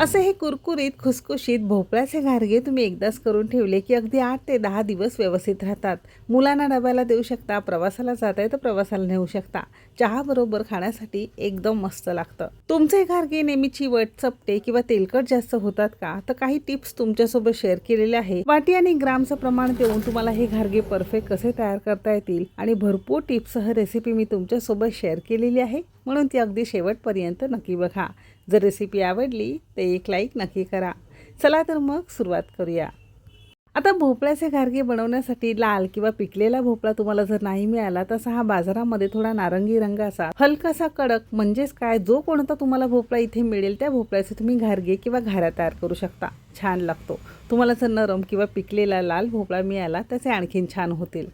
असे हे कुरकुरीत खुसखुशीत भोपळ्याचे घारगे तुम्ही एकदाच करून ठेवले की अगदी आठ ते दहा दिवस व्यवस्थित राहतात. मुलांना डब्याला देऊ शकता प्रवासाला जात आहे तर प्रवासाला नेऊ शकता. चहाबरोबर खाण्यासाठी एकदम मस्त लागतं. तुमचे घारगे नेहमीची वट चपटे किंवा तेलकट जास्त होतात का? तर काही टिप्स तुमच्यासोबत शेअर केलेले आहे वाटी आणि ग्रामचं प्रमाण देऊन तुम्हाला हे घारगे परफेक्ट कसे तयार करता येतील? आणि भरपूर टिप्ससह रेसिपी मी तुमच्यासोबत शेअर केलेली आहे. म्हणून ती अगदी शेवटपर्यंत नक्की बघा. जर रेसिपी आवडली तर एक लाईक नक्की करा. चला तर मग सुरुवात करूया. आता भोपळ्याचे घारगे बनवण्यासाठी लाल किंवा पिकलेला भोपळा तुम्हाला जर नाही मिळाला तसा हा बाजारामध्ये थोडा नारंगी रंगाचा हलकासा कडक म्हणजेच काय? जो कोणता तुम्हाला भोपळा इथे मिळेल त्या भोपळ्याचे तुम्ही घारगे किंवा घाऱ्या तयार करू शकता. छान लागतो. तुम्हाला जर नरम किंवा पिकलेला लाल भोपळा मिळाला त्याचे आणखीन छान होतील.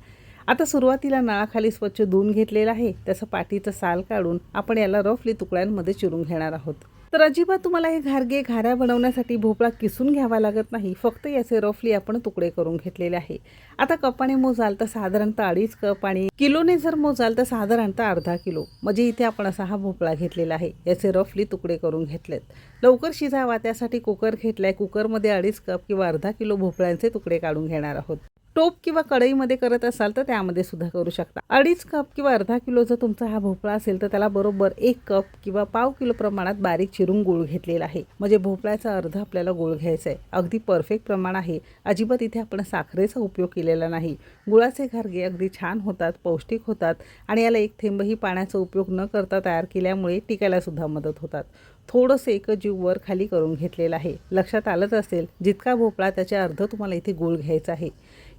आता सुरुवातीला नळाखाली स्वच्छ धुवून घेतलेला आहे. त्याचं पाठीचं साल काढून आपण याला रफली तुकड्यांमध्ये चिरून घेणार आहोत. तर अजिबात तुम्हाला हे घारगे घाऱ्या बनवण्यासाठी भोपळा किसून घ्यावा लागत नाही. फक्त याचे रफली आपण तुकडे करून घेतलेले आहे. आता कपाने मोजाल तर साधारणतः अडीच कप आणि किलोने जर मोजाल तर साधारणतः अर्धा किलो. म्हणजे इथे आपण असा हा भोपळा घेतलेला आहे. याचे रफली तुकडे करून घेतलेत. लवकर शिजावा. त्यासाठी कुकर घेतलाय. कुकरमध्ये अडीच कप किंवा अर्धा किलो भोपळ्यांचे तुकडे काढून घेणार आहोत. टोप किंवा कढईमध्ये करत असाल तर त्यामध्ये सुद्धा करू शकता. अडीच कप किंवा अर्धा किलो जर तुमचा हा भोपळा असेल तर त्याला बरोबर एक कप किंवा पाव किलो प्रमाणात बारीक चिरून गुळ घेतलेला आहे. म्हणजे भोपळ्याचा अर्ध आपल्याला गुळ घ्यायचा आहे. अगदी परफेक्ट प्रमाण आहे. अजिबात इथे आपण साखरेचा उपयोग केलेला नाही. गुळाचे घारगे अगदी छान होतात पौष्टिक होतात आणि याला एक थेंबही पाण्याचा उपयोग न करता तयार केल्यामुळे टिकायला सुद्धा मदत होतात. थोडंसं एकजीव वर खाली करून घेतलेलं आहे. लक्षात आलंच असेल जितका भोपळा त्याच्या अर्ध तुम्हाला इथे गुळ घ्यायचा आहे.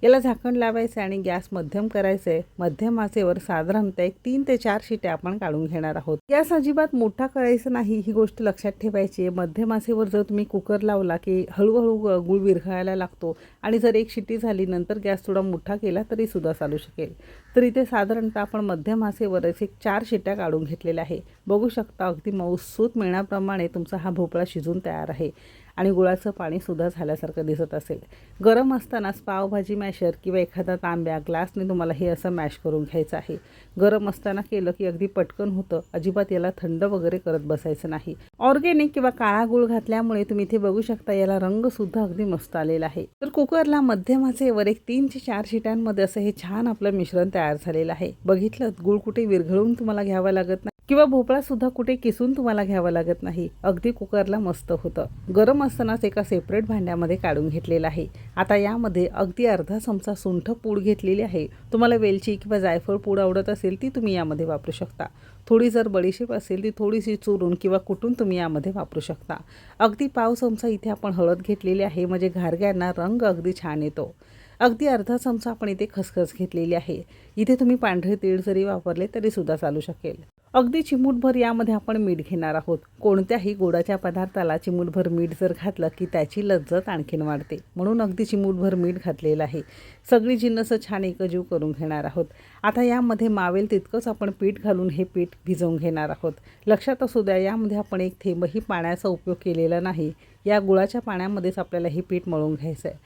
याला झाकण लावायचं आणि गॅस मध्यम करायचं आहे. मध्यम आचेवर साधारणतः एक तीन ते चार शिट्या आपण काढून घेणार आहोत. गॅस अजिबात मोठा करायचं नाही ही गोष्ट लक्षात ठेवायची आहे. मध्यम आचेवर जर तुम्ही कुकर लावला की हळूहळू गुळ विरघळायला लागतो आणि जर एक शिट्टी झाली नंतर गॅस थोडा मोठा केला तरी सुद्धा चालू शकेल. तर इथे साधारणतः आपण मध्यम आचेवरच एक चार शिट्या काढून घेतलेल्या आहे. बघू शकता अगदी मऊसूत मिळण्याप्रमाणे तुमचा हा भोपळा शिजून तयार आहे. आणि गुळाचं पाणीसुद्धा झाल्यासारखं दिसत असेल. गरम असतानाच पावभाजी मॅशर किंवा एखादा तांब्या ग्लासने तुम्हाला हे असं मॅश करून घ्यायचं आहे. गरम असताना केलं की अगदी पटकन होतं. अजिबात याला थंड वगैरे करत बसायचं नाही. ऑर्गेनिक किंवा काळा गुळ घातल्यामुळे तुम्ही इथे बघू शकता याला रंगसुद्धा अगदी मस्त आलेला आहे. तर कुकरला मध्यमाचे वर एक तीन ते चार शिट्यांमध्ये असं हे छान आपलं मिश्रण तयार झालेलं आहे. बघितलं गुळ कुठे विरघळून तुम्हाला घ्यावा लागत नाही. किंवा भोपळा सुद्धा कुठे किसून तुम्हाला घ्यावं लागत नाही. अगदी कुकरला मस्त होतं. गरम असतानाच एका सेपरेट भांड्यामध्ये काढून घेतलेलं आहे. आता यामध्ये अगदी अर्धा चमचा सुंठ पूड घेतलेली आहे. तुम्हाला वेलची किंवा जायफळ पूड आवडत असेल ती तुम्ही यामध्ये वापरू शकता. थोडी जर बडीशेप असेल ती थोडीशी चुरून किंवा कुटून तुम्ही यामध्ये वापरू शकता. अगदी पाव चमचा इथे आपण हळद घेतलेली आहे. म्हणजे घारग्यांना रंग अगदी छान येतो. अगदी अर्धा चमचा आपण इथे खसखस घेतलेली आहे. इथे तुम्ही पांढरे तीळ जरी वापरले तरीसुद्धा चालू शकेल. अगदी चिमूटभर यामध्ये आपण मीठ घेणार आहोत. कोणत्याही गोडाच्या पदार्थाला चिमूटभर मीठ जर घातलं की त्याची लज्जत आणखीन वाढते. म्हणून अगदी चिमूटभर मीठ घातलेलं आहे. सगळी जिन्नसं छान एकजीव करून घेणार आहोत. आता यामध्ये मावेल तितकंच आपण पीठ घालून हे पीठ भिजवून घेणार आहोत. लक्षात असू द्या यामध्ये आपण एक थेंबही पाण्याचा उपयोग केलेला नाही. या गुळाच्या पाण्यामध्येच आपल्याला हे पीठ मळून घ्यायचं आहे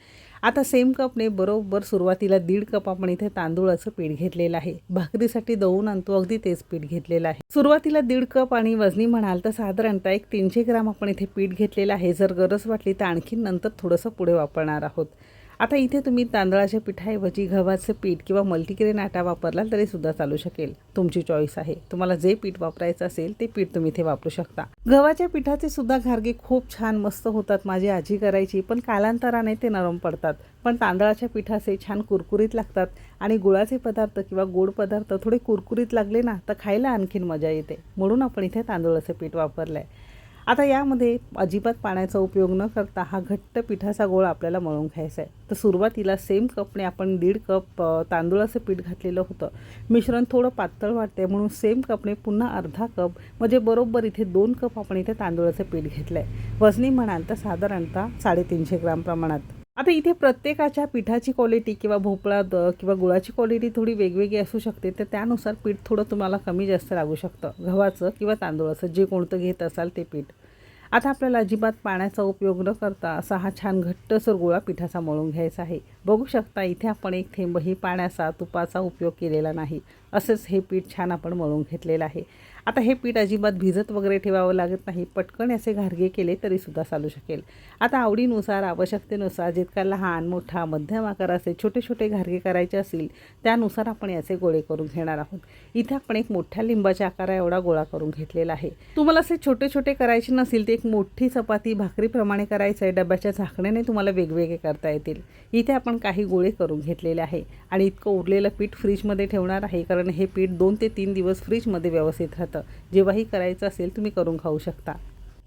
आता सेम कपने बरोबर सुरुवातीला दीड कप आपण इथे तांदूळाचं पीठ घेतलेलं आहे. भाकरीसाठी दळून आणतो अगदी तेच पीठ घेतलेलं आहे. सुरुवातीला दीड कप आणि वजनी म्हणाल तर साधारणतः एक तीनशे ग्राम आपण इथे पीठ घेतलेलं आहे. जर गरज वाटली तर आणखी नंतर थोडंसं पुढे वापरणार आहोत. आता इथे तुम्ही तांदळाच्या पिठाऐवजी गव्हाचं पीठ किंवा मल्टीग्रेन आटा वापरला तरी सुद्धा चालू शकेल. तुमची चॉईस आहे. तुम्हाला जे पीठ वापरायचं असेल ते पीठ तुम्ही इथे वापरू शकता. गव्हाच्या पिठाचे सुद्धा घारगे खूप छान मस्त होतात माझी आजी करायची पण कालांतराने ते नरम पडतात. पण तांदळाच्या पिठाचे छान कुरकुरीत लागतात आणि गुळाचे पदार्थ किंवा गोड पदार्थ थोडे कुरकुरीत लागले ना तर खायला आणखीन मजा येते. म्हणून आपण इथे तांदूळाचं पीठ वापरलं आहे आता यामध्ये अजिबात पाण्याचा उपयोग न करता हा घट्ट पिठाचा गोळा आपल्याला मळून घ्यायचा आहे. तर सुरुवातीला सेम कपने आपण दीड कप तांदूळाचं पीठ घातलेलं होतं. मिश्रण थोडं पातळ वाटते म्हणून सेम कपने पुन्हा अर्धा कप म्हणजे बरोबर इथे दोन कप आपण इथे तांदूळाचं पीठ घेतलं आहे वजनी म्हणाल तर साधारणतः साडेतीनशे ग्राम प्रमाणात. आता इथे प्रत्येकाच्या पिठाची क्वालिटी किंवा भोपळा द किंवा गुळाची क्वालिटी थोडी वेगवेगळी असू शकते तर त्यानुसार पीठ थोडं तुम्हाला कमी जास्त लागू शकतं. गव्हाचं किंवा तांदूळाचं जे कोणतं घेत असाल ते पीठ. आता आपल्याला अजिबात पाण्याचा उपयोग न करता असा हा छान घट्टसर गोळा पिठाचा मळून घ्यायचा आहे. बघू शकता इथे आपण एक थेंबही पाण्याचा तुपाचा उपयोग केलेला नाही. असंच हे पीठ छान आपण मळून घेतलेलं आहे. आता हे पीठ अजिबात भिजत वगैरे ठेवावं लागत नाही. पटकन असे घारगे केले तरीसुद्धा चालू शकेल. आता आवडीनुसार आवश्यकतेनुसार जितका लहान मोठा मध्यम आकार असेल छोटे छोटे घारगे करायचे असतील त्यानुसार आपण याचे गोळे करून घेणार आहोत. इथे आपण एक मोठ्या लिंबाच्या आकारा एवढा गोळा करून घेतलेला आहे. तुम्हाला असे छोटे छोटे करायचे नसेल ते एक मोठी चपाती भाकरीप्रमाणे करायचं आहे. डब्याच्या झाकण्याने तुम्हाला वेगवेगळे करता येतील. इथे आपण काही गोळे करून घेतलेले आहे आणि इतकं उरलेलं पीठ फ्रीजमध्ये ठेवणार आहे कारण हे पीठ दोन ते तीन दिवस फ्रीजमध्ये व्यवस्थित राहतं. जेव्हाही करायचं असेल तुम्ही करून खाऊ शकता.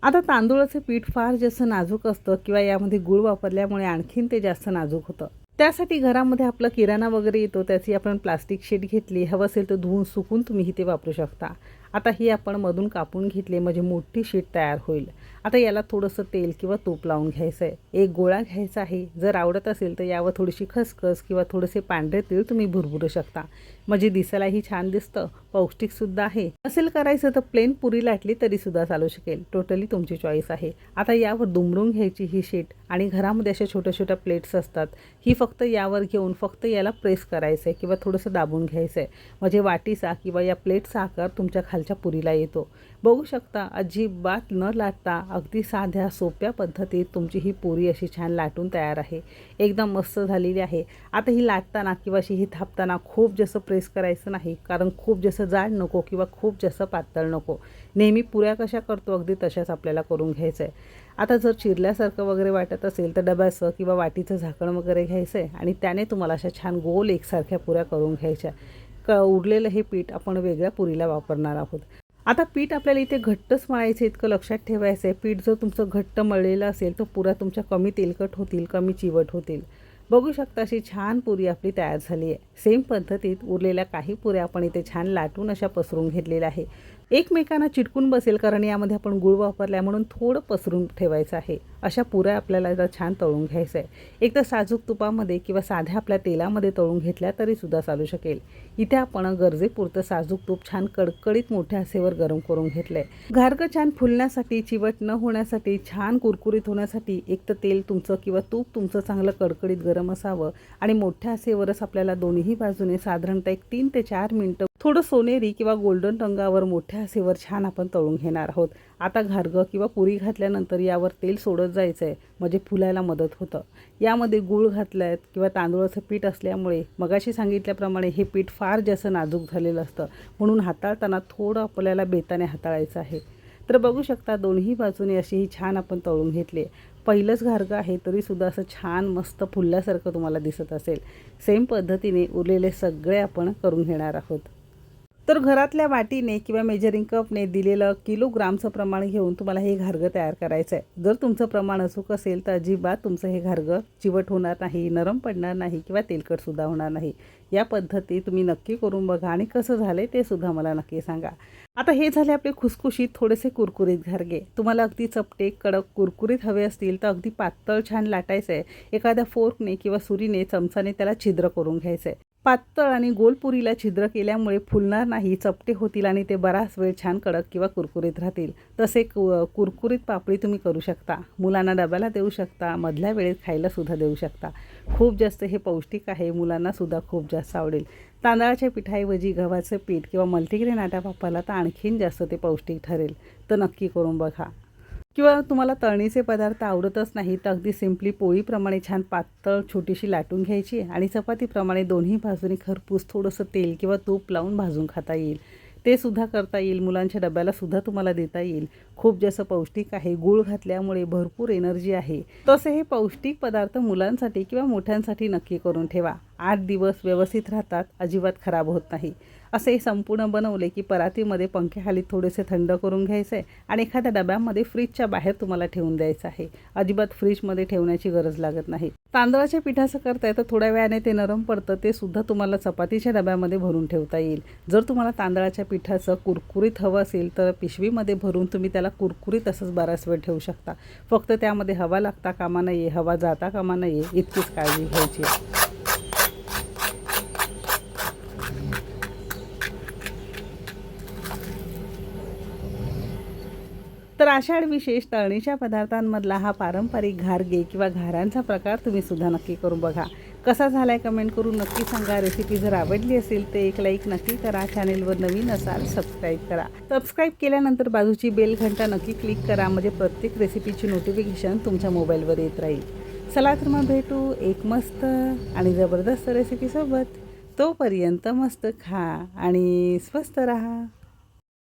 आता तांदूळाचं पीठ फार जास्त नाजूक असतं किंवा यामध्ये गूळ वापरल्यामुळे आणखीन ते जास्त नाजूक होतं. त्यासाठी घरामध्ये आपला किराणा वगैरे येतो त्याची आपण प्लास्टिक शीट घेतली हवं असेल तर धुवून सुकून तुम्ही ते वापरू शकता. आता ही आपण मधून कापून घेतली म्हणजे मोठी शीट तयार होईल. आता याला थोडंसं तेल किंवा तूप लावून घ्यायचं आहे एक गोळा घ्यायचा आहे. जर आवडत असेल तर यावर थोडीशी खसखस किंवा थोडेसे पांढरे तीळ तुम्ही भुरभुरू शकता. म्हणजे दिसायलाही छान दिसतं. पौष्टिकसुद्धा आहे. असेल करायचं तर प्लेन पुरी लाटली तरीसुद्धा चालू शकेल. टोटली तुमची चॉईस आहे. आता यावर दुमरून घ्यायची ही शीट आणि घरामध्ये अशा छोट्या छोट्या प्लेट्स असतात. ही फक्त यावर घेऊन फक्त याला प्रेस करायचं आहे किंवा थोडंसं दाबून घ्यायचं आहे म्हणजे वाटीचा किंवा या प्लेटचा आकार तुमच्या खाली खालच्या पुरीला येतो. बघू शकता अजिबात न लाटता अगदी साध्या सोप्या पद्धतीत तुमची ही पुरी अशी छान लाटून तयार आहे. एकदम मस्त झालेली आहे. आता ही लाटताना किंवा अशी ही थापताना खूप जास्त प्रेस करायचं नाही कारण खूप जसं जाड नको किंवा खूप जास्त पातळ नको. नेहमी पुऱ्या कशा करतो अगदी तशाच आपल्याला करून घ्यायचं आहे आता जर चिरल्यासारखं वगैरे वाटत असेल तर डब्याचं किंवा वाटीचं झाकण वगैरे घ्यायचं आहे आणि त्याने तुम्हाला अशा छान गोल एकसारख्या पुऱ्या करून घ्यायच्या. क उरलेलं हे पीठ आपण वेगळ्या पुरीला वापरणार आहोत. आता पीठ आपल्याला इथे घट्टच मळायचं इतकं लक्षात ठेवायचं आहे. पीठ जर तुमचं घट्ट मळलेलं असेल तर पुऱ्या तुमच्या कमी तेलकट होतील कमी चिवट होतील. बघू शकता अशी छान पुरी आपली तयार झाली आहे. सेम पद्धतीत उरलेल्या काही पुऱ्या आपण इथे छान लाटून अशा पसरून घेतलेल्या आहे. एकमेकांना चिटकून बसेल कारण यामध्ये आपण गुळ आहे म्हणून थोडं पसरून ठेवायचं आहे. अशा पुऱ्या आपल्याला आता छान तळून घ्यायचं आहे. एक तर साजूक तुपामध्ये किंवा साध्या आपल्या तेलामध्ये तळून घेतल्या तरीसुद्धा चालू शकेल. इथे आपण गरजेपुरतं साजूक तूप छान कडकडीत मोठ्या आसेवर गरम करून घेतलं आहे घारगं छान फुलण्यासाठी चिवट न होण्यासाठी छान कुरकुरीत होण्यासाठी एक तर तेल तुमचं किंवा तूप तुमचं चांगलं कडकडीत गरम असावं आणि मोठ्या आसेवरच आपल्याला दोन्ही बाजूने साधारणतः एक तीन ते चार मिनटं थोडं सोनेरी किंवा गोल्डन रंगावर मोठ्या असेवर छान आपण तळून घेणार आहोत. आता घारगं किंवा पुरी घातल्यानंतर यावर तेल सोडत जायचं आहे म्हणजे फुलायला मदत होतं. यामध्ये गूळ घातलं आहेत किंवा तांदूळाचं पीठ असल्यामुळे मगाशी सांगितल्याप्रमाणे हे पीठ फार जास्त नाजूक झालेलं असतं. म्हणून हाताळताना थोडं आपल्याला बेताने हाताळायचं आहे. तर बघू शकता दोन्ही बाजूने अशी ही छान आपण तळून घेतली पहिलंच घारगं आहे तरीसुद्धा असं छान मस्त फुलल्यासारखं तुम्हाला दिसत असेल. सेम पद्धतीने उरलेले सगळे आपण करून घेणार आहोत. तर घरातल्या वाटीने किंवा मेजरिंग कपने दिलेलं किलोग्रामचं प्रमाण घेऊन तुम्हाला हे घारगं तयार करायचं आहे जर तुमचं प्रमाण अचूक असेल तर अजिबात तुमचं हे घारगं चिवट होणार नाही नरम पडणार नाही किंवा तेलकटसुद्धा होणार नाही. या पद्धती तुम्ही नक्की करून बघा आणि कसं झालं आहे ते सुद्धा मला नक्की सांगा. आता हे झाले आपले खुसखुशीत थोडेसे कुरकुरीत घारगे. तुम्हाला अगदी चपटे कडक कुरकुरीत हवे असतील तर अगदी पातळ छान लाटायचं आहे एखाद्या फोर्कने किंवा सुरीने चमचाने त्याला छिद्र करून घ्यायचं आहे पातळ आणि गोलपुरीला छिद्र केल्यामुळे फुलणार नाही चपटे होतील आणि ते बराच वेळ छान कडक किंवा कुरकुरीत राहतील. तसे कु कुरकुरीत पापडी तुम्ही करू शकता. मुलांना डब्याला देऊ शकता मधल्या वेळेत खायलासुद्धा देऊ शकता. खूप जास्त हे पौष्टिक आहे मुलांनासुद्धा खूप जास्त आवडेल. तांदळाच्या पिठाऐवजी गव्हाचं पीठ किंवा मल्टीग्रेन आटा वापरला तर आणखीन जास्त ते पौष्टिक ठरेल. तर नक्की करून बघा. किंवा तुम्हाला तळणीचे पदार्थ आवडतच नाही तर अगदी सिम्पली पोळीप्रमाणे छान पातळ छोटीशी लाटून घ्यायची आणि चपातीप्रमाणे दोन्ही बाजूने खरपूस थोडंसं तेल किंवा तूप लावून भाजून खाता येईल. ते सुद्धा करता येईल मुलांच्या डब्याला सुद्धा तुम्हाला देता येईल. खूप जास्त पौष्टिक आहे गूळ घातल्यामुळे भरपूर एनर्जी आहे. तसे हे पौष्टिक पदार्थ मुलांसाठी किंवा मोठ्यांसाठी नक्की करून ठेवा. आठ दिवस व्यवस्थित राहतात अजिबात खराब होत नाही. असे संपूर्ण बनवले की परातीमध्ये पंख्याखाली थोडेसे थंड करून घ्यायचे आणि एखाद्या डब्यामध्ये फ्रीजच्या बाहेर तुम्हाला ठेवून द्यायचं आहे. अजिबात फ्रीजमध्ये ठेवण्याची गरज लागत नाही. तांदळाच्या पिठाचं करताय तर थोड्या वेळाने ते नरम पडतं ते सुद्धा तुम्हाला चपातीच्या डब्यामध्ये भरून ठेवता येईल. जर तुम्हाला तांदळाच्या पिठाचं कुरकुरीत हवं असेल तर पिशवीमध्ये भरून तुम्ही त्याला कुरकुरीत असंच बराच वेळ ठेवू शकता. फक्त त्यामध्ये हवा लागता कामा नये हवा जाता कामा नये इतकीच काळजी घ्यायची तर आषाढ विशेष तळणीच्या पदार्थांमधला हा पारंपरिक घारगे किंवा घारांचा प्रकार तुम्ही सुद्धा नक्की करून बघा. कसा झाला आहे कमेंट करून नक्की सांगा. रेसिपी जर आवडली असेल तर एक लाईक नक्की करा. चॅनेलवर नवीन असाल सबस्क्राईब करा. सबस्क्राईब केल्यानंतर बाजूची बेल घंटा नक्की क्लिक करा. म्हणजे प्रत्येक रेसिपीची नोटिफिकेशन तुमच्या मोबाईलवर येत राहील. चला तर मग भेटू एक मस्त आणि जबरदस्त रेसिपीसोबत तोपर्यंत मस्त खा आणि स्वस्त राहा.